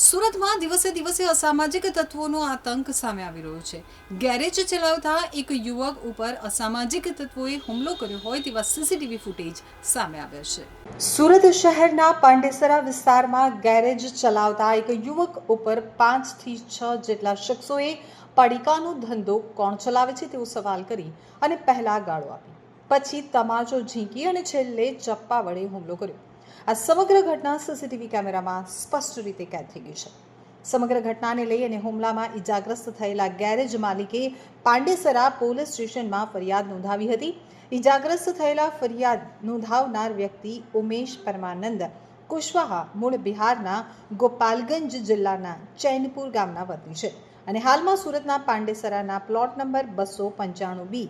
સુરતમાં દિવસે દિવસે અસામાજિક તત્વોનો આતંક સામે આવી રહ્યો છે. ગેરેજ ચલાવતા એક યુવક ઉપર અસામાજિક તત્વોએ હુમલો કર્યો હોય તેવા સીસીટીવી ફૂટેજ સામે આવ્યા છે. સુરત શહેરના પાંડેસરા વિસ્તારમાં ગેરેજ ચલાવતા એક યુવક ઉપર પાંચથી છ જેટલા શખ્સોએ પડીકાનો ધંધો કોણ ચલાવે છે તેવો સવાલ કરી અને પહેલા ગાળો આપી. પછી તમાચો ઝીંકી અને છેલ્લે ચપ્પા વડે હુમલો કર્યો. આ સમગ્ર ઘટના સીસીટીવી કેમેરામાં સ્પષ્ટ રીતે કેદ થઈ ગઈ છે. સમગ્ર ઘટનાને લઈ અને હુમલામાં ઈજાગ્રસ્ત થયેલા ગેરેજ માલિકે પાંડેસરા પોલીસ સ્ટેશનમાં ફરિયાદ નોંધાવી હતી. ઈજાગ્રસ્ત થયેલા ફરિયાદ નોંધાવનાર વ્યક્તિ ઉમેશ પરમાનંદ કુશવાહા મૂળ બિહારના ગોપાલગંજ જિલ્લાના ચૈનપુર ગામના વતની છે અને હાલમાં સુરતના પાંડેસરાના પ્લોટ નંબર બસો પંચાણું બી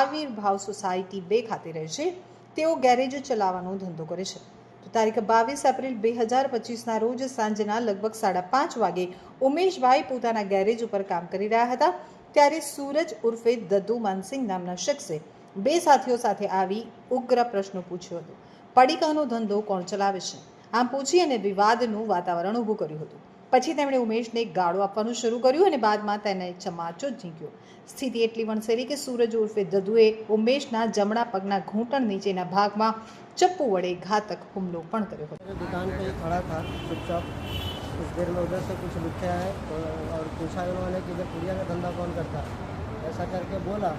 આવિર્ભાવ સોસાયટી બે ખાતે રહે છે. તેઓ ગેરેજ ચલાવવાનો ધંધો કરે છે. તારીખ બાવીસ એપ્રિલ બે હજાર પચીસના રોજ સાંજના લગભગ સાડા પાંચ વાગે ઉમેશભાઈ પોતાના ગેરેજ ઉપર કામ કરી રહ્યા હતા. ત્યારે સૂરજ ઉર્ફે દદ્દુ માનસિંગ નામના શખ્સે બે સાથીઓ સાથે આવી ઉગ્ર પ્રશ્નો પૂછ્યો હતો. પડીકાનો ધંધો કોણ ચલાવે છે? આમ પૂછી અને વિવાદનું વાતાવરણ ઊભું કર્યું હતું. પછી તેમણે ઉમેશને ગાળો આપવાનું શરૂ કર્યું અને બાદમાં તેને ચમાચો ઝીંક્યો સ્થિતિ એટલી વણસેલી કે સૂરજ ઉર્ફે દદુએ ઉમેશના જમણા પગના ઘૂંટણ નીચેના ભાગમાં ચપ્પુ વડે ઘાતક હુમલો પણ કર્યો હતો मेरे दुकान पे ही खड़ा था चुपचाप कुछ देर में उधर से कुछ लिखे आए तो और पूछा उन्होंने कि इधर पुड़िया का धंधा कौन करता है ऐसा करके बोला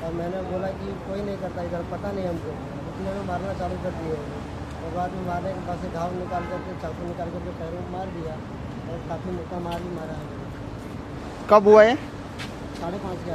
और मैंने बोला कि कोई नहीं करता इधर पता नहीं हमको इतने में मारना चालू कर दिए और बाद में मारने के बाद से घाव निकाल करके चाकू निकाल करके पैरों में मार दिया और काफ़ी मोटा मार भी मारा है कब हुआ है साढ़े पाँच के